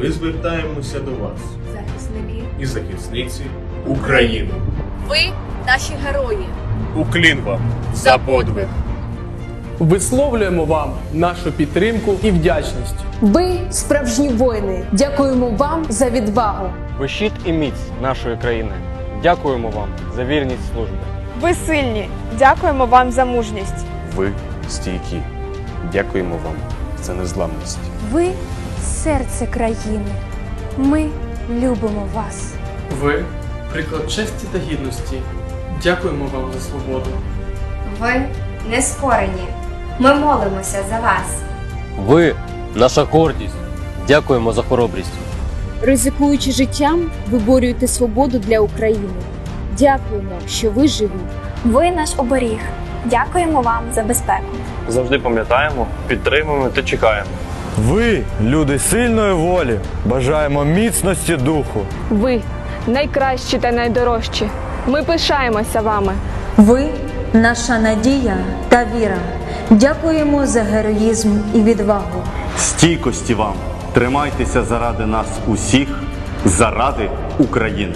ми звертаємося до вас захисники. і захисниці України. Ви наші герої. Уклін вам за подвиг. Висловлюємо вам нашу підтримку і вдячність. Ви справжні воїни. Дякуємо вам за відвагу. Ви щит і міць нашої країни. Дякуємо вам за вірність службі. Ви сильні. Дякуємо вам за мужність. Ви стійкі. Дякуємо вам за незламність. Ви серце країни. Ми любимо вас. Ви приклад честі та гідності. Дякуємо вам за свободу. Ви нескорені. Ми молимося за вас. Ви наша гордість. Дякуємо за хоробрість. Ризикуючи життям, виборюєте свободу для України. Дякуємо, що ви живі. Ви наш оберіг. Дякуємо вам за безпеку. Завжди пам'ятаємо, підтримуємо та чекаємо. Ви, люди сильної волі, бажаємо міцності духу. Ви найкращі та найдорожчі. Ми пишаємося вами. Ви наша надія та віра. Дякуємо за героїзм і відвагу. Стійкості вам! Тримайтеся заради нас усіх, заради України.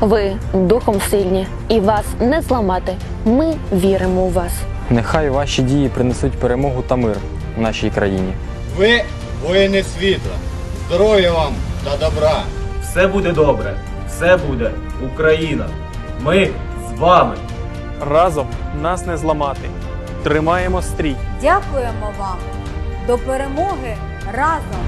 Ви духом сильні і вас не зламати. Ми віримо у вас. Нехай ваші дії принесуть перемогу та мир в нашій країні. Ви воїни світла. Здоров'я вам та добра. Все буде добре, все буде Україна. Ми з вами. Разом нас не зламати. Тримаємо стрій. Дякуємо вам. До перемоги разом.